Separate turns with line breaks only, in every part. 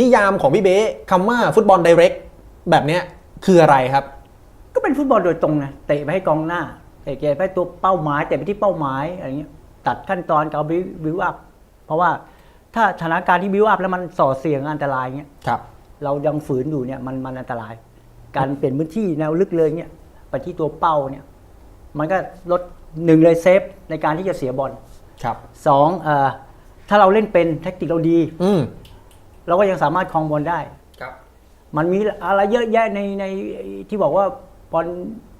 นิยามของพี่เบ๊คำว่าฟุตบอลไดเรกแบบเนี้ยคืออะไรครับ
ก็เป็นฟุตบอลโดยตรงนะเตะไปให้กองหน้าเตะเกมไปตัวเป้าหมายเตะไปที่เป้าหมายอะไรเงี้ยตัดขั้นตอนการบิวบิวอัพเพราะว่าถ้าสถานการณ์ที่บิวอัพแล้วมันส่อเสี่ยงอันตรายเงี้ย
ครับ
เรายังฝืนอยู่เนี่ยมันมันอันตราย การเปลี่ยนพื้นที่แนวลึกเลยเนี่ยไปที่ตัวเป้าเนี่ย มันก็ลดหนึ่งเลยเซฟในการที่จะเสียบอล
ครับ
สองเอ่อถ้าเราเล่นเป็นแท็กติกเราดี
อืม
เราก็ยังสามารถครองบอลได้
ครับ
มันมีอะไรเยอะแยะในในที่บอกว่าบอล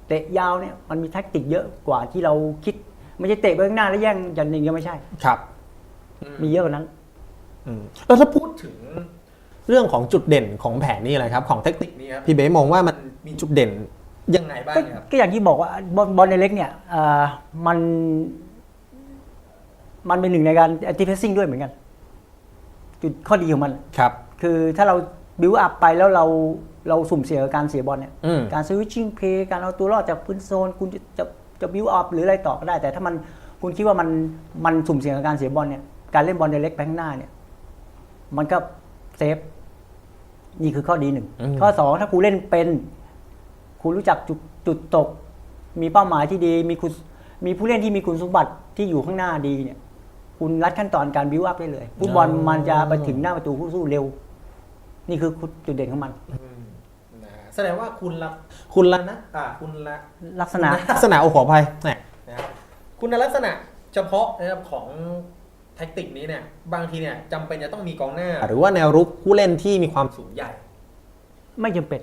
เตะยาวเนี่ยมันมีแท็กติกเยอะกว่าที่เราคิดไม่ใช่เตะไปข้างหน้าแล้วแย่งยันหนึ่งก็ไม่ใช่
ครับ
มีเยอะกว่านั้น
อืมแล้วถ้าพูดถึงเรื่องของจุดเด่นของแผนนี้อะไรครับ ของเทคนิคนี้ครับพี่เบ๊มองว่ามันมีจุดเด่นยังไงบ้าง
ก็
ครับ
ก็อย่างที่บอกว่าบอลบอลในเล็กเนี่ยเอ่อมัน มันเป็นหนึ่งในการแอนตี้เพสซิ่งด้วยเหมือนกัน จุดข้อดีของมัน
ครับ
คือถ้าเราบิวอัพไปแล้วเราเราสุ่มเสี่ยงกับการเสียบอลเนี่ย
อืม
การสวิตชิ่งเพย์การเอาตัวรอดจากพื้นโซน คุณจะจะจะบิวอัพหรืออะไรต่อก็ได้ แต่ถ้ามันคุณคิดว่ามันมันสุ่มเสี่ยงกับการเสียบอลเนี่ย การเล่นบอลในเล็กแบงหน้าเนี่ย มันก็เซฟ นี่คือข้อดีหนึ่ง
อืม
ข้อสองถ้าคุณเล่นเป็น คุณรู้จักจุดจุดตก มีเป้าหมายที่ดี มีคุณมีผู้เล่นที่มีคุณสมบัติที่อยู่ข้างหน้าดีเนี่ย คุณรัดขั้นตอนการบิวอัพได้เลยฟุตบอลมันจะไปถึงหน้าประตูผู้สู้เร็ว นี่คือจุดเด่นของมัน
นะฮะแสดงว่าคุณละคุณละนะอ่าคุณละ
ลักษณะ
ลักษณะโอ้ขออภัยแหม่นะครับคุณลักษณะเฉพาะนะครับของแท็กติกนี้เนี่ย บางทีเนี่ยจำเป็นจะต้องมีกองหน้า หรือว่าแนวรุกผู้เล่นที่มีความสูงใหญ่
ไม่จำเป็น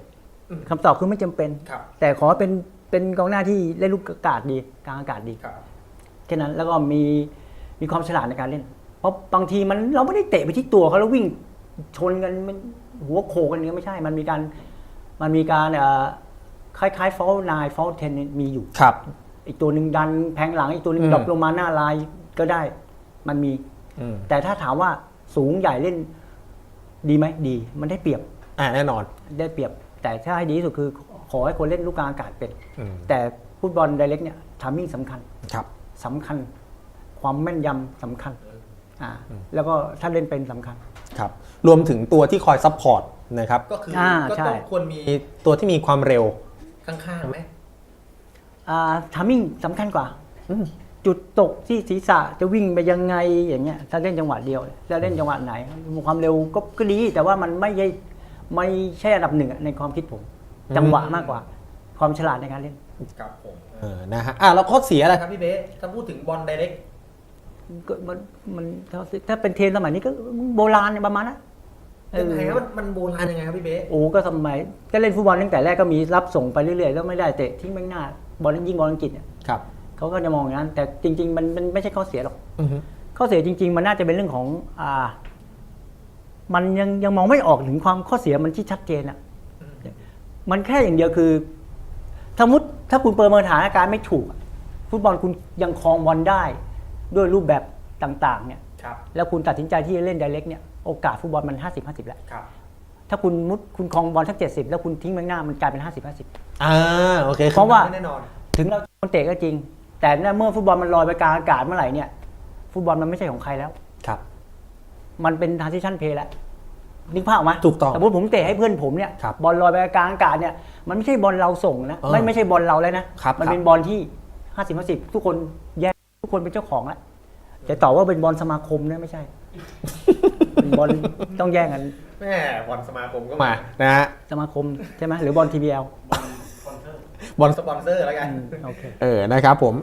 อืม
คำตอบคือไม่จำเป็น
ครับ
แต่ขอเป็นเป็นกองหน้าที่เล่นลูกอากาศดีกลางอากาศดี
ครับ
แค่นั้นแล้วก็มี มีความฉลาดในการเล่น เพราะบางทีมันเราไม่ได้เตะไปที่ตัวเขาแล้ววิ่งชนกันมันหัวโขกกันอย่างเงี้ยไม่ใช่ มันมีการมันมีการเอ่อคล้ายๆฟอลนายฟอลเทนมีอยู่
ครับ
อีกตัวหนึ่งดันแพงหลังอีกตัวหนึ่ง
อืม
ดรอปลงมาหน้าลายก็ได้ มันมี
อืม
แต่ถ้าถามว่าสูงใหญ่เล่น ดีไหมดี มันได้เปรียบ
อ่าแน่นอน
ได้เปรียบ แต่ถ้าให้ดีที่สุดคือ ขอให้คนเล่นลูกกลางอากาศเป็น
อืม
แต่ฟุตบอลไดเรกเนี่ยทามมิ่งสำคัญ
ครับ
สำคัญ ความแม่นยำสำคัญอ่าแล้วก็ถ้าเล่นเป็นสำคัญ
ครับรวมถึงตัวที่คอยซัพพอร์ตนะครับก็คือ
อ่า
ก็
ใช่
ต้องควรมีตัวที่มีความเร็ว ข้างๆไหม
อ่าทามมิ่งสำคัญกว่า
อืม
จุดตกที่ศีรษะจะวิ่งไปยังไงอย่างเงี้ยถ้าเล่นจังหวะเดียวจะเล่นจังหวะไหนความเร็วก็ก็ดี แต่ว่ามันไม่ใช่ไม่ใช่อันดับหนึ่งอะในความคิดผม จังหวะมากกว่า ความฉลาดในการเล่น
ครับผมเออนะฮะอะแล้วข้อเสียอะไรครับพี่เบ๊ถ้าพูดถึงบอลไดเรก
ก็มันมันถ้าถ้าเป็นเทรนสมัยนี้ก็โบราณประมาณนั้นเอ
ยังไง
อ
ครับมันมันโบราณยังไงครับพี่เบ๊
โอ้ก็สมัยก็เล่นฟุตบอลตั้งแต่แรกก็มีรับส่งไปเรื่อยๆแล้วไม่ได้เตะทิ้งแม่งหน้าบอลยิงบอลอังกฤษเนี่ย
ครับ
เขาก็จะมองอย่างนั้น แต่จริง ๆ มันมันไม่ใช่ข้อเสียหรอก
อือฮึ
ข้อเสียจริง ๆ มันน่าจะเป็นเรื่องของอ่า มันยังยังมองไม่ออกถึงความข้อเสียมันที่ชัดเจนอะมันแค่อย่างเดียวคือสมมติถ้าคุณประเมินสถานการณ์ไม่ถูกอะฟุตบอลคุณยังครองบอลได้ ด้วยรูปแบบต่างๆเนี่ย
ครับ
แล้วคุณตัดสินใจที่จะเล่นไดเรกเนี่ยโอกาสฟุตบอลมัน 50 50แล้ว
ครับ
ถ้าคุณมุดคุณครองบอลสัก 70 แล้วคุณทิ้งแมงหน้ามันกลายเป็น 50 50
อ่าโอเค
เพราะว่า
แน่นอน
ถึงเราคนเตะก็จริง แต่เมื่อฟุตบอลมันลอยไปกลางอากาศเมื่อไหร่เนี่ยฟุตบอลมันไม่ใช่ของใครแล้ว
ครับ
มันเป็นทา n ซิชันเพย์แล้วนึกภาพออกไหม
ถูกต้อง
สมมติผมเตะให้เพื่อนผมเนี่ย
ครับ
บอลลอยไปกลางอากาศเนี่ยมันไม่ใช่บอลเราส่งนะ
เออ
ไม่ไม่ใช่บอลเราแล้วนะ
ครับ
มัน
ครับ
เป็นบอลที่ห้าสิบห้าสิบทุกคนแย กทุกคนเป็นเจ้าของแล้วจะตอบว่าเป็นบอลสมาคมเนี่ยไม่ใช่ เป็นบอลต้องแย่งกัน
แม่บอลสมาคมก็มานะฮะ
สมาคมใช่ไหมหรือบอลทีบีเอล
บอลสปอนเซอร์แล้วกัน
โอเค
เออนะครับผม